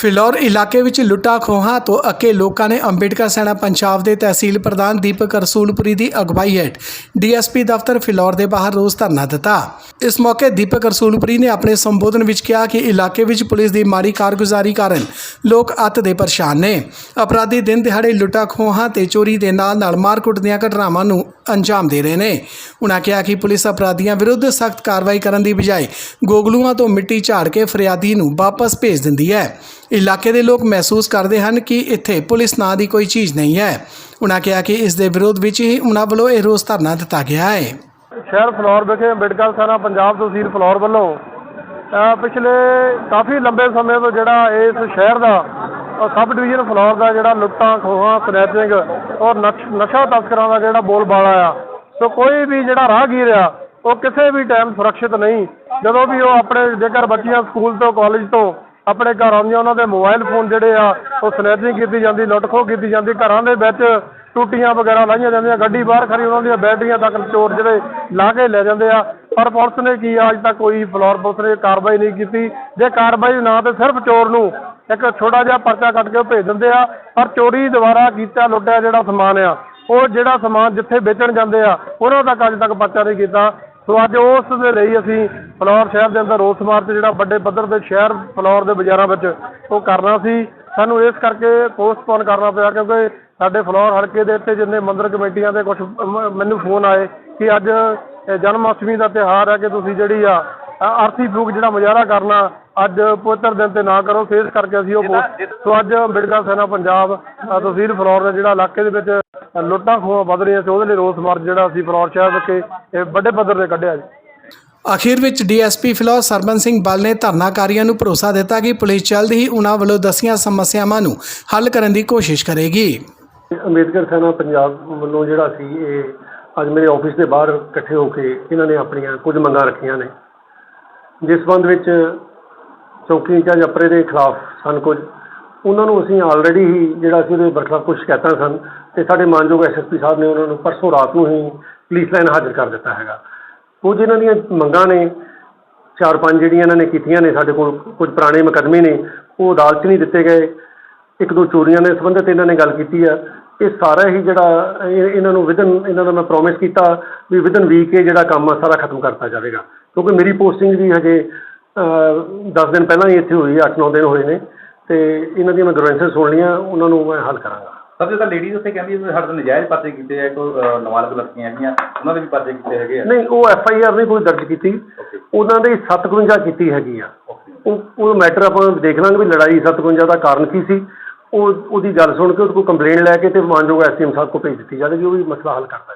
ਫਿਲੌਰ ਇਲਾਕੇ ਵਿੱਚ ਲੁੱਟਾ ਖੋਹਾਂ ਤੋਂ ਅੱਕੇ ਲੋਕਾਂ ਨੇ ਅੰਬੇਡਕਰ ਸੈਨਾ ਪੰਜਾਬ ਦੇ ਤਹਿਸੀਲ ਪ੍ਰਧਾਨ ਦੀਪਕ ਰਸੂਲਪੁਰੀ ਦੀ ਅਗਵਾਈ ਹੇਠ ਡੀਐਸਪੀ ਦਫ਼ਤਰ ਫਿਲੌਰ ਦੇ ਬਾਹਰ ਰੋਸ ਧਰਨਾ ਦਿੱਤਾ। ਇਸ ਮੌਕੇ ਦੀਪਕ ਰਸੂਲਪੁਰੀ ਨੇ ਆਪਣੇ ਸੰਬੋਧਨ ਵਿੱਚ ਕਿਹਾ ਕਿ ਇਲਾਕੇ ਵਿੱਚ ਪੁਲਿਸ ਦੀ ਮਾੜੀ ਕਾਰਗੁਜ਼ਾਰੀ ਕਾਰਨ ਲੋਕ ਅੱਤ ਦੇ ਪਰੇਸ਼ਾਨ ਨੇ। ਅਪਰਾਧੀ ਦਿਨ ਦਿਹਾੜੇ ਲੁੱਟਾ ਖੋਹਾਂ ਤੇ ਚੋਰੀ ਦੇ ਨਾਲ ਨਾਲ ਮਾਰਕੁੱਟ ਦੀਆਂ ਘਟਨਾਵਾਂ ਨੂੰ ਅੰਜਾਮ ਦੇ ਰਹੇ ਨੇ। ਉਨ੍ਹਾਂ ਕਿਹਾ ਕਿ ਪੁਲਿਸ ਅਪਰਾਧੀਆਂ ਵਿਰੁੱਧ ਸਖਤ ਕਾਰਵਾਈ ਕਰਨ ਦੀ ਬਜਾਏ ਗੋਗਲੂਆਂ ਤੋਂ ਮਿੱਟੀ ਝਾੜ ਕੇ ਫਰਿਆਦੀ ਨੂੰ ਵਾਪਸ ਭੇਜ ਦਿੰਦੀ ਹੈ। ਇਲਾਕੇ ਦੇ ਲੋਕ ਮਹਿਸੂਸ ਕਰਦੇ ਹਨ ਕਿ ਇੱਥੇ ਪੁਲਿਸ ਨਾਂ ਦੀ ਕੋਈ ਚੀਜ਼ ਨਹੀਂ ਹੈ। ਉਹਨਾਂ ਕਿਹਾ ਕਿ ਇਸ ਦੇ ਵਿਰੋਧ ਵਿੱਚ ਹੀ ਉਨ੍ਹਾਂ ਵੱਲੋਂ ਇਹ ਰੋਸ ਧਰਨਾ ਦਿੱਤਾ ਗਿਆ ਹੈ। ਸ਼ਹਿਰ ਫਲੋਰ ਵਿਖੇ ਅੰਬੇਡਕਰ ਸੈਨਾ ਪੰਜਾਬ ਤਹਿਸੀਲ ਫਲੋਰ ਵੱਲੋਂ ਪਿਛਲੇ ਕਾਫੀ ਲੰਬੇ ਸਮੇਂ ਤੋਂ ਜਿਹੜਾ ਇਸ ਸ਼ਹਿਰ ਦਾ ਸਬ ਡਿਵੀਜ਼ਨ ਫਲੋਰ ਦਾ ਜਿਹੜਾ ਲੁੱਟਾਂ, ਖੋਹਾਂ, ਸਨੈਚਿੰਗ ਔਰ ਨਸ਼- ਨਸ਼ਾ ਤਸਕਰਾਂ ਦਾ ਜਿਹੜਾ ਬੋਲਬਾਲਾ ਆ ਸੋ ਕੋਈ ਵੀ ਜਿਹੜਾ ਰਾਹਗੀਰ ਆ, ਉਹ ਕਿਸੇ ਵੀ ਟਾਈਮ ਸੁਰੱਖਿਅਤ ਨਹੀਂ। ਜਦੋਂ ਵੀ ਉਹ ਆਪਣੇ ਜੇਕਰ ਬੱਚੀਆਂ ਸਕੂਲ ਤੋਂ, ਕਾਲਜ ਤੋਂ ਆਪਣੇ ਘਰਾਂ ਦੀਆਂ ਉਹਨਾਂ ਦੇ ਮੋਬਾਈਲ ਫੋਨ ਜਿਹੜੇ ਆ ਉਹ ਸਨੈਚਿੰਗ ਕੀਤੀ ਜਾਂਦੀ ਲੁੱਟ ਖੋਹ ਕੀਤੀ ਜਾਂਦੀ ਘਰਾਂ ਦੇ ਵਿੱਚ ਟੂਟੀਆਂ ਵਗੈਰਾ ਲਾਈਆਂ ਜਾਂਦੀਆਂ ਗੱਡੀ ਬਾਹਰ ਖੜੀ ਉਹਨਾਂ ਦੀਆਂ ਬੈਟਰੀਆਂ ਤੱਕ ਚੋਰ ਜਿਹੜੇ ਲਾ ਕੇ ਲੈ ਜਾਂਦੇ ਆ। ਪਰ ਪੁਲਿਸ ਨੇ ਕੀ ਆ, ਅੱਜ ਤੱਕ ਕੋਈ ਫਲੋਰ ਪੁਲਿਸ ਨੇ ਕਾਰਵਾਈ ਨਹੀਂ ਕੀਤੀ। ਜੇ ਕਾਰਵਾਈ ਨਾ ਤੇ ਸਿਰਫ ਚੋਰ ਨੂੰ ਇੱਕ ਛੋਟਾ ਜਿਹਾ ਪਰਚਾ ਕੱਟ ਕੇ ਉਹ ਭੇਜ ਦਿੰਦੇ ਆ ਪਰ ਚੋਰੀ ਦੁਬਾਰਾ ਕੀਤਾ ਲੁੱਟਿਆ ਜਿਹੜਾ ਸਮਾਨ ਆ ਉਹ ਜਿਹੜਾ ਸਮਾਨ ਜਿੱਥੇ ਵੇਚਣ ਜਾਂਦੇ ਆ ਉਹਨਾਂ ਤੱਕ ਅੱਜ ਤੱਕ ਪਰਚਾ ਨਹੀਂ ਕੀਤਾ। ਸੋ ਅੱਜ ਉਸ ਦੇ ਲਈ ਅਸੀਂ ਫਲੋਰ ਸ਼ਹਿਰ ਦੇ ਅੰਦਰ ਰੋਸ ਮਾਰਚ ਜਿਹੜਾ ਵੱਡੇ ਪੱਧਰ ਤੇ ਸ਼ਹਿਰ ਫਲੋਰ ਦੇ ਬਾਜ਼ਾਰਾਂ ਵਿੱਚ ਉਹ ਕਰਨਾ ਸੀ। ਸਾਨੂੰ ਇਸ ਕਰਕੇ ਪੋਸਟਪੋਨ ਕਰਨਾ ਪਿਆ ਕਿਉਂਕਿ ਸਾਡੇ ਫਲੋਰ ਹਲਕੇ ਦੇ ਇੱਥੇ ਜਿੰਨੇ ਮੰਦਰ ਕਮੇਟੀਆਂ ਦੇ ਕੁਝ ਮੈਨੂੰ ਫੋਨ ਆਏ ਕਿ ਅੱਜ ਜਨਮ ਅਸ਼ਟਮੀ ਦਾ ਤਿਉਹਾਰ ਹੈ ਕਿ ਤੁਸੀਂ ਜਿਹੜੀ ਆ ਆਰਥੀ ਫੂਕ ਜਿਹੜਾ ਮੁਜ਼ਾਹਰਾ ਕਰਨਾ ਅੱਜ ਪਵਿੱਤਰ ਦਿਨ ਤੇ ਨਾ ਕਰੋ ਫੇਸ ਕਰਕੇ ਅਸੀਂ ਉਹ post- ਸੋ ਅੱਜ ਅੰਬੇਡਕਰ ਸੈਨਾ ਪੰਜਾਬ ਅ, ਤਹਿਸੀਲ ਫਲੋਰ ਦੇ ਜਿਹੜਾ ਇਲਾਕੇ ਦੇ ਵਿੱਚ ਲੁੱਟਾਂ ਖੋਹਾਂ ਵੱਧ ਰਹੀਆਂ ਸੀ ਉਹਦੇ ਲਈ ਰੋਸ ਮਾਰਚ ਜਿਹੜਾ ਅਸੀਂ ਫਲੋਰ ਸ਼ਹਿਰ ਵਿਖੇ ਇਹ ਵੱਡੇ ਪੱਧਰ ਤੇ ਕੱਢਿਆ ਜੀ। ਅਖੀਰ ਵਿੱਚ ਡੀਐਸਪੀ ਫਿਲੌਰ ਸਰਬਨ ਸਿੰਘ ਬਲ ਨੇ ਧਰਨਾਕਾਰੀਆਂ ਨੂੰ ਭਰੋਸਾ ਦਿੱਤਾ ਕਿ ਪੁਲਿਸ ਜਲਦ ਹੀ ਉਨ੍ਹਾਂ ਵੱਲੋਂ ਦਸੀਆਂ ਸਮੱਸਿਆਵਾਂ ਨੂੰ ਹੱਲ ਕਰਨ ਦੀ ਕੋਸ਼ਿਸ਼ ਕਰੇਗੀ। ਅੰਬੇਦਕਰ ਸੈਨਾ ਪੰਜਾਬ ਵੱਲੋਂ ਜਿਹੜਾ ਸੀ ਇਹ ਅੱਜ ਮੇਰੇ ਆਫਿਸ ਦੇ ਬਾਹਰ ਇਕੱਠੇ ਹੋ ਕੇ ਇਹਨਾਂ ਨੇ ਆਪਣੀਆਂ ਕੁਝ ਮੰਗਾਂ ਰੱਖੀਆਂ ਨੇ। ਜਿਸ ਸੰਬੰਧ ਵਿੱਚ ਚੌਕੀ ਇੰਚਾਰਜ ਅਪਰੇ ਦੇ ਖਿਲਾਫ ਸਨ ਕੁਝ, ਉਹਨਾਂ ਨੂੰ ਅਸੀਂ ਆਲਰੇਡੀ ਹੀ ਜਿਹੜਾ ਸੀ ਉਹਦੇ ਬਰਖਲਾਫ ਕੁਝ ਸ਼ਿਕਾਇਤਾਂ ਸਨ ਅਤੇ ਸਾਡੇ ਮਾਨਯੋਗ ਐਸਐਸਪੀ ਸਾਹਿਬ ਨੇ ਉਹਨਾਂ ਨੂੰ ਪਰਸੋਂ ਰਾਤ ਨੂੰ ਹੀ ਪੁਲਿਸ ਲਾਈਨ ਹਾਜ਼ਰ ਕਰ ਦਿੱਤਾ ਹੈਗਾ। ਕੁਝ ਇਹਨਾਂ ਦੀਆਂ ਮੰਗਾਂ ਨੇ, ਚਾਰ ਪੰਜ ਜਿਹੜੀਆਂ ਇਹਨਾਂ ਨੇ ਕੀਤੀਆਂ ਨੇ ਸਾਡੇ ਕੋਲ, ਕੁਝ ਪੁਰਾਣੇ ਮੁਕੱਦਮੇ ਨੇ, ਉਹ ਅਦਾਲਤ 'ਚ ਨਹੀਂ ਦਿੱਤੇ ਗਏ। ਇੱਕ ਦੋ ਚੋਰੀਆਂ ਦੇ ਸੰਬੰਧਿਤ ਇਹਨਾਂ ਨੇ ਗੱਲ ਕੀਤੀ ਆ। ਇਹ ਸਾਰਾ ਹੀ ਜਿਹੜਾ, ਇਹ- ਇਹਨਾਂ ਨੂੰ ਵਿਦਨ ਇਹਨਾਂ ਦਾ ਮੈਂ ਪ੍ਰੋਮਿਸ ਕੀਤਾ ਵੀ ਵਿਦਨ ਵੀਕ ਇਹ ਜਿਹੜਾ ਕੰਮ ਆ, ਸਾਰਾ ਖਤਮ ਕਰਤਾ ਜਾਵੇਗਾ। ਕਿਉਂਕਿ ਮੇਰੀ ਪੋਸਟਿੰਗ ਵੀ ਹਜੇ 10 ਦਿਨ ਪਹਿਲਾਂ ਹੀ ਇੱਥੇ ਹੋਈ 8-9 ਦਿਨ ਹੋਏ ਨੇ ਤੇ ਇਹਨਾਂ ਦੀਆਂ ਮੈਂ ਗ੍ਰੈਂਸਸ ਸੁਣ ਲਈਆਂ ਉਹਨਾਂ ਨੂੰ ਮੈਂ ਹੱਲ ਕਰਾਂਗਾ। ਸਭ ਤੋਂ ਤਾਂ ਲੇਡੀਜ਼ ਉੱਥੇ ਕਹਿੰਦੀ ਵੀ ਸਾਡੇ ਨਜਾਇਜ਼ ਪਰਚੇ ਕੀਤੇ ਆ ਕੋਈ ਨਵਾਲਕ ਲੜਕੀਆਂ ਹੈਗੀਆਂ ਉਹਨਾਂ ਦੇ ਵੀ ਪਰਚੇ ਕੀਤੇ ਹੈਗੇ ਆ। ਨਹੀਂ ਉਹ ਐਫ ਆਈ ਆਰ ਨਹੀਂ ਕੋਈ ਦਰਜ ਕੀਤੀ। ਉਹਨਾਂ ਦੇ 57 ਕੀਤੀ ਹੈਗੀ ਆ। ਉਹ ਉਹ ਮੈਟਰ ਆਪਾਂ ਦੇਖ ਲਾਂਗੇ ਵੀ ਲੜਾਈ 57 ਦਾ ਕਾਰਨ ਕੀ ਸੀ। ਉਹ ਉਹਦੀ ਗੱਲ ਸੁਣ ਕੇ ਉਹਦੇ ਕੋਲ ਕੰਪਲੇਂਟ ਲੈ ਕੇ ਤੇ ਮਾਨਯੋਗ ਐਸਡੀਐਮ ਸਾਹਿਬ ਕੋਲ ਭੇਜ ਦਿੱਤੀ ਜਾਵੇਗੀ ਉਹ ਵੀ ਮਸਲਾ ਹੱਲ ਕਰਦਾ